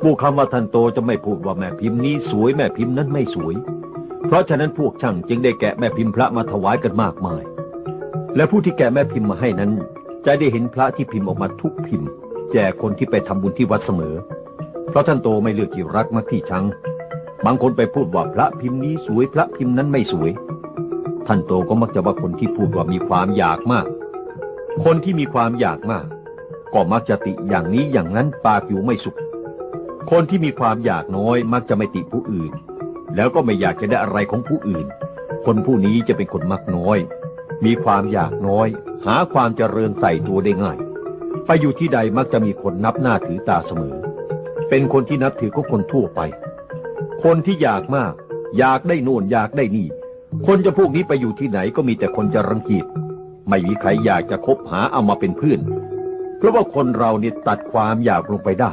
ผู้คำว่าท่านโตจะไม่พูดว่าแม่พิมพ์นี้สวยแม่พิมพ์นั้นไม่สวย เพราะฉะนั้นพวกช่างจึงได้แกะแม่พิมพ์พระมาถวายกันมากมาย และผู้ที่แกะแม่พิมพ์มาให้นั้น จะได้เห็นพระที่พิมพ์ออกมาทุกพิมพ์ แจกคนที่ไปทำบุญที่วัดเสมอ เพราะท่านโตไม่เลือกที่รักมักที่ชัง บางคนไปพูดว่าพระพิมพ์นี้สวยพระพิมพ์นั้นไม่สวย ท่านโตก็มักจะว่าคนที่พูดว่ามีความอยากมาก คนที่มีความอยากมาก ก็มักจะติอย่างนี้อย่างนั้นปากอยู่ไม่สุข คนที่มีความอยากน้อยมักจะไม่ติผู้อื่น แล้วก็ไม่อยากจะได้อะไรของผู้อื่น คนผู้นี้จะเป็นคนมักน้อย มีความอยากน้อย หาความเจริญใส่ตัวได้ง่าย ไปอยู่ที่ใดมักจะมีคนนับหน้าถือตาเสมอ เป็นคนที่นับถือของคนทั่วไป คนที่อยากมาก อยากได้โน่นอยากได้นี่ คนจะพวกนี้ไปอยู่ที่ไหนก็มีแต่คนจะรังเกียจไม่มีใครอยากจะคบหาเอามาเป็นเพื่อน เพราะว่าคนเรานี่ตัดความอยากลงไปได้